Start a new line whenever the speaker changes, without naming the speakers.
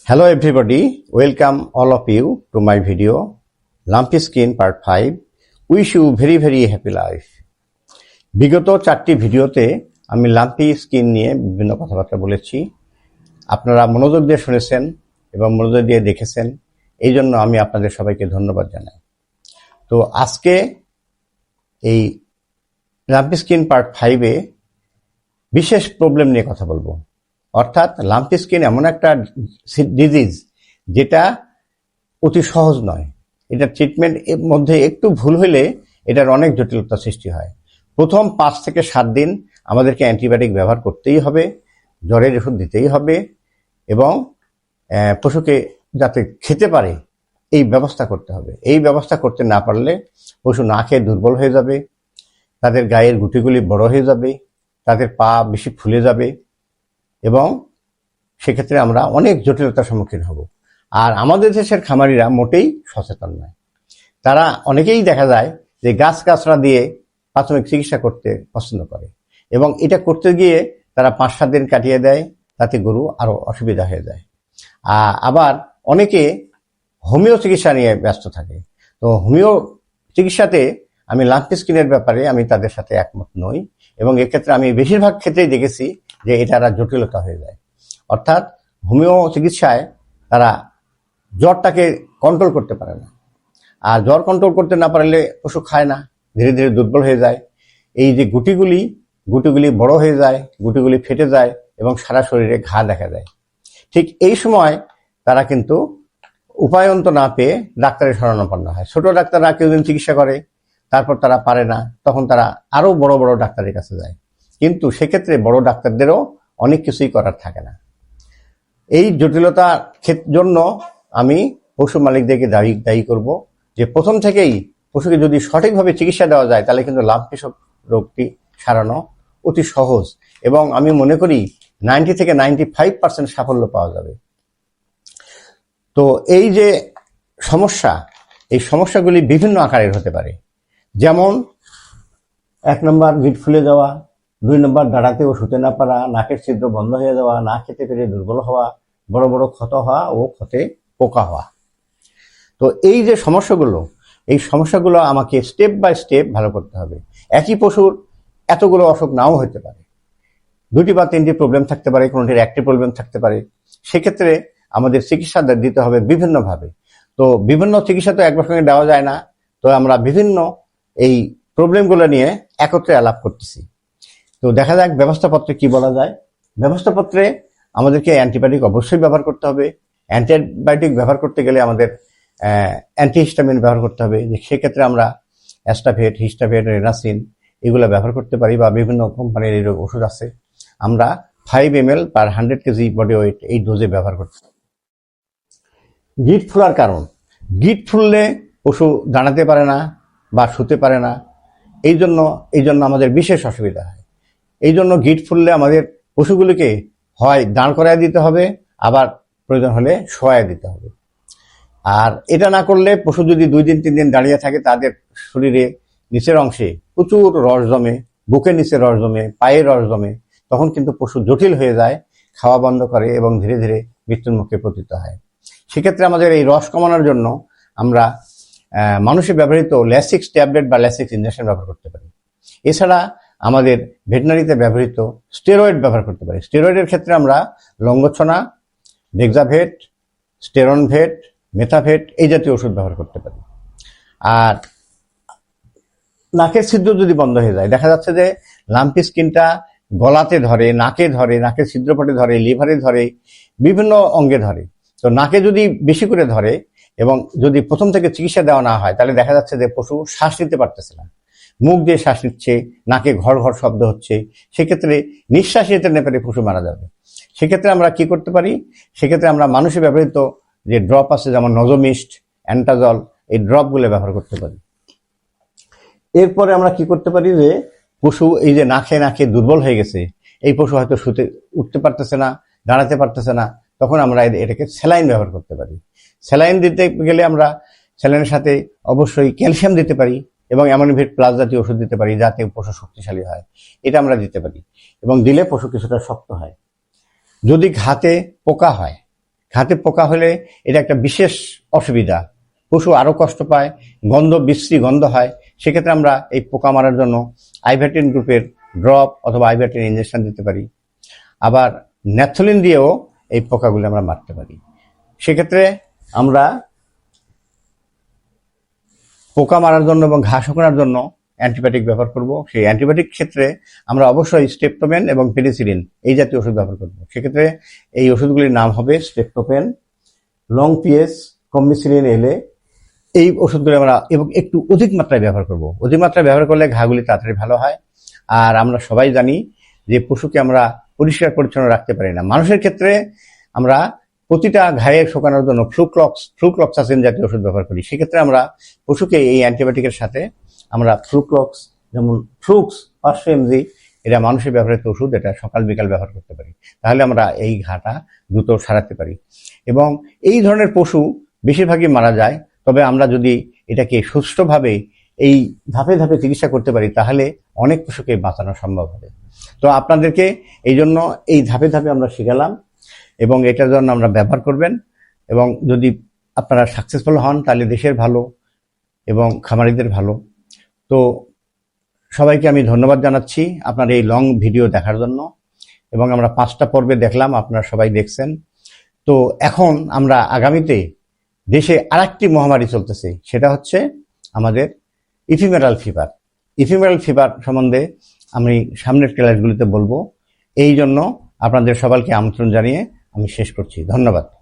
Hello everybody, welcome all of you to my video, Lumpy Skin Part 5. Wish you very very happy life. বিগত চারটি ভিডিওতে আমি lumpy skin নিয়ে বিভিন্ন কথাবার্তা বলেছি। আপনারা মনোযোগ দিয়ে শুনেছেন এবং মনোযোগ দিয়ে দেখেছেন। এই জন্য আমি আপনাদের সবাইকে ধন্যবাদ জানাই। তো আজকে এই লাম্পি স্কিন পার্ট ফাইভে বিশেষ প্রবলেম নিয়ে কথা বলব। অর্থাৎ লাম্পি স্কিন এমন একটা ডিজিজ যেটা অতি সহজ নয়। এটা ট্রিটমেন্ট এর মধ্যে একটু ভুল হলে এটার অনেক জটিলতা সৃষ্টি হয়। প্রথম পাঁচ থেকে সাত দিন আমাদেরকে অ্যান্টিবায়োটিক ব্যবহার করতেই হবে, জ্বরের ওষুধ দিতেই হবে এবং পশুকে যাতে খেতে পারে, এই ব্যবস্থা করতে হবে। এই ব্যবস্থা করতে না পারলে পশু না খেয়ে দুর্বল হয়ে যাবে, তাদের গায়ের গুটিগুলি বড় হয়ে যাবে, তাদের পা বেশি ফুলে যাবে এবং সেক্ষেত্রে আমরা অনেক জটিলতার সম্মুখীন হব। আর আমাদের দেশের খামারিরা মোটেই সচেতন নয়। তারা অনেকেই দেখা যায় যে গাছ গাছরা দিয়ে প্রাথমিক চিকিৎসা করতে পছন্দ করে এবং এটা করতে গিয়ে তারা পাঁচ সাত দিন কাটিয়ে দেয়, তাতে গরু আরও অসুবিধা হয়ে যায়। আবার অনেকে হোমিও চিকিৎসা নিয়ে ব্যস্ত থাকে। তো হোমিও চিকিৎসাতে আমি লাম্পি স্কিনের ব্যাপারে আমি তাদের সাথে একমত নই এবং এক্ষেত্রে আমি বেশিরভাগ ক্ষেত্রেই দেখেছি যে এটা একটা জটিলতা হয়ে যায়। অর্থাৎ হোমিও চিকিৎসায় তারা জ্বরটাকে কন্ট্রোল করতে পারে না। আর জ্বর কন্ট্রোল করতে না পারলে পশু খায় না, ধীরে ধীরে দুর্বল হয়ে যায়। এই যে গুটিগুলি গুটিগুলি বড় হয়ে যায়, গুটিগুলি ফেটে যায় এবং সারা শরীরে ঘা দেখা যায়। ঠিক এই সময় তারা কিন্তু উপায়ন্ত না পেয়ে ডাক্তারের শরণাপন্ন হয়। ছোট ডাক্তাররা কেউদিন চিকিৎসা করে, তারপর তারা পারে না, তখন তারা আরও বড় বড় ডাক্তারের কাছে যায়। কিন্তু সেক্ষেত্রে বড় ডাক্তারদেরও অনেক কিছুই করার থাকে না। এই জটিলতার জন্য আমি পশু মালিকদেরকে দায়ী দায়ী করব যে প্রথম থেকেই পশুকে যদি সঠিকভাবে চিকিৎসা দেওয়া যায়, তাহলে কিন্তু লাভ কৃষক রোগটি সারানো অতি সহজ এবং আমি মনে করি নাইনটি থেকে নাইনটি ফাইভ পার্সেন্ট সাফল্য পাওয়া যাবে। তো এই যে সমস্যা, এই সমস্যাগুলি বিভিন্ন আকারের হতে পারে। যেমন এক নম্বর, গিট ফুলে যাওয়া দুই নম্বর দাঁড়াতেও শুতে না পারা নাকের ছিদ্র বন্ধ হয়ে যাওয়া, না খেতে পেরে দুর্বল হওয়া, বড় বড় ক্ষত হওয়া ও ক্ষতে পোকা হওয়া। তো এই যে সমস্যাগুলো, এই সমস্যাগুলো আমাকে স্টেপ বাই স্টেপ ভালো করতে হবে। একই পশুর এতগুলো অসুখ নাও হতে পারে। দুটি বা তিনটি প্রবলেম থাকতে পারে, কোনোটির একটি প্রবলেম থাকতে পারে। সেক্ষেত্রে আমাদের চিকিৎসা দিতে হবে বিভিন্নভাবে। তো বিভিন্ন চিকিৎসা তো একবার সঙ্গে দেওয়া যায় না। তো আমরা বিভিন্ন এই প্রবলেমগুলো নিয়ে একত্রে আলাপ করতেছি। তো দেখা যাক ব্যবস্থাপত্রে কি বলা যায়। ব্যবস্থাপত্রে আমাদেরকে অ্যান্টিবায়োটিক অবশ্যই ব্যবহার করতে হবে। অ্যান্টিবায়োটিক ব্যবহার করতে গেলে আমাদের অ্যান্টিহিস্টামিন ব্যবহার করতে হবে। যে সেক্ষেত্রে আমরা অ্যাস্টাফেট, হিস্টাফেট, রেনাসিন এগুলো ব্যবহার করতে পারি বা বিভিন্ন কোম্পানির এই ওষুধ আছে। আমরা five M L per hundred K G body weight এই ডোজে ব্যবহার করতে। গিট ফুলার কারণ। গিট ফুললে পশু দাঁড়াতে পারে না বা শুতে পারে না। এই জন্য এই জন্য আমাদের বিশেষ অসুবিধা হয়। এই জন্য গিট ফুললে আমাদের পশুগুলিকে হয় দাঁড় করায় দিতে হবে, আবার প্রয়োজন হলে শোয়ায় দিতে হবে। আর এটা না করলে পশু যদি দুই দিন, তিন দিন দাঁড়িয়ে থাকে, তাদের শরীরে নিচের অংশে প্রচুর রস জমে বুকের নিচে রস জমে, পায়ে রস জমে, তখন কিন্তু পশু জটিল হয়ে যায়, খাওয়া বন্ধ করে এবং ধীরে ধীরে মৃত্যুর মুখে পতিত হয়। সেক্ষেত্রে আমাদের এই রস কমানোর জন্য আমরা মানুষে ব্যবহৃত ল্যাসিক্স ট্যাবলেট বা ল্যাসিক্স ইঞ্জেকশন ব্যবহার করতে পারি। এছাড়া আমাদের ভেটেনারিতে ব্যবহৃত স্টেরয়েড ব্যবহার করতে পারি। স্টেরয়েডের ক্ষেত্রে আমরা লঙ্গছনা ডেক্সাভেট স্টেরনভেট, মেথাভেট এই জাতীয় ওষুধ ব্যবহার করতে পারি। আর নাকের ছিদ্র যদি বন্ধ হয়ে যায়, দেখা যাচ্ছে যে লাম্পি স্কিনটা গলাতে ধরে, নাকে ধরে, নাকের ছিদ্রপটে ধরে, লিভারে ধরে, বিভিন্ন অঙ্গে ধরে। তো নাকে যদি বেশি করে ধরে এবং যদি প্রথম থেকে চিকিৎসা দেওয়া না হয়, তাহলে দেখা যাচ্ছে যে পশু শ্বাস নিতে পারতেছে না। মুখ দিয়ে শ্বাস নিচ্ছে, নাকে ঘর ঘর শব্দ হচ্ছে, সেক্ষেত্রে নিঃশ্বাস নিতে না পেরে পশু মারা যাবে। সেক্ষেত্রে আমরা কি করতে পারি? সেক্ষেত্রে আমরা মানুষে ব্যবহৃত যে ড্রপ আছে, যেমন নজোমিস্ট অ্যান্টাজল, এই ড্রপগুলো ব্যবহার করতে পারি। এরপরে আমরা কি করতে পারি যে, পশু এই যে না খেয়ে না খেয়ে দুর্বল হয়ে গেছে, এই পশু হয়তো শুতে, উঠতে পারতেছে না, দাঁড়াতে পারতেছে না, তখন আমরা এটাকে স্যালাইন ব্যবহার করতে পারি। স্যালাইন দিতে গেলে আমরা স্যালাইনের সাথে অবশ্যই ক্যালসিয়াম দিতে পারি এবং অ্যামোনিভিট প্লাস জাতীয় ওষুধ দিতে পারি যাতে পশু শক্তিশালী হয়। এটা আমরা দিতে পারি। এবং দিলে পশু কিছুটা শক্ত হয়। যদি ঘাতে পোকা হয়, ঘাতে পোকা হলে এটা একটা বিশেষ অসুবিধা। পশু আরও কষ্ট পায়, গন্ধ, বিশ্রী গন্ধ হয়। সেক্ষেত্রে আমরা এই পোকা মারার জন্য আইভ্যাটিন গ্রুপের ড্রপ অথবা আইভ্যাটিন ইঞ্জেকশন দিতে পারি। আবার ন্যাথলিন দিয়েও এই পোকাগুলি আমরা মারতে পারি। সেক্ষেত্রে আমরা পোকা মারার জন্য এবং ঘাস শুকানোর জন্য অ্যান্টিবায়োটিক ব্যবহার করব। সেই অ্যান্টিবায়োটিক ক্ষেত্রে আমরা অবশ্যই স্টেপটোপেন এবং পেনিসিলিন এই জাতীয় ওষুধ ব্যবহার করব। সেক্ষেত্রে এই ওষুধগুলির নাম হবে স্টেপটোপেন লং পিএস কম্বিসিলিন এলে এই ওষুধগুলি আমরা এবং একটু অধিক মাত্রায় ব্যবহার করব। অধিক মাত্রায় ব্যবহার করলে ঘাগুলি তাড়াতাড়ি ভালো হয়। আর আমরা সবাই জানি যে পশুকে আমরা পরিষ্কার পরিচ্ছন্ন রাখতে পারি না। মানুষের ক্ষেত্রে আমরা প্রতিটা ঘায়ে শোকানোর জন্য ফ্লুক্লক্স ফ্লুক্লক্সাসিন জাতীয় ওষুধ ব্যবহার করি। সেক্ষেত্রে আমরা পশুকে এই অ্যান্টিবায়োটিকের সাথে আমরা ফ্লুক্লক্স যেমন ফ্লুক্স পাঁচশো এমজি, এটা মানুষের ব্যবহৃত ওষুধ, এটা সকাল, বিকাল ব্যবহার করতে পারি। তাহলে আমরা এই ঘাটা দ্রুত সারাতে পারি। এবং এই ধরনের পশু বেশিরভাগই মারা যায়, তবে আমরা যদি এটাকে সুষ্ঠুভাবে এই ধাপে ধাপে চিকিৎসা করতে পারি, তাহলে অনেক পশুকে বাঁচানো সম্ভব হবে। তো আপনাদেরকে এই জন্য এই ধাপে ধাপে আমরা শিখালাম। এবং এটার জন্য আমরা ব্যবহার করবেন। এবং যদি আপনারা সাকসেসফুল হন, তাহলে দেশের ভালো এবং খামারিদের ভালো। তো সবাইকে আমি ধন্যবাদ জানাচ্ছি আপনার এই লং ভিডিও দেখার জন্য। এবং আমরা পাঁচটা পর্বে দেখলাম, আপনারা সবাই দেখছেন। তো এখন আমরা আগামীতে দেশে আরেকটি মহামারী চলতেছে, সেটা হচ্ছে আমাদের ইফিমেরাল ফিভার ইফিমেরাল ফিভার সম্বন্ধে আমি সামনের ক্লাসগুলিতে বলব। এই জন্য আপনাদের সবাইকে আমন্ত্রণ জানিয়ে আমি শেষ করছি। ধন্যবাদ।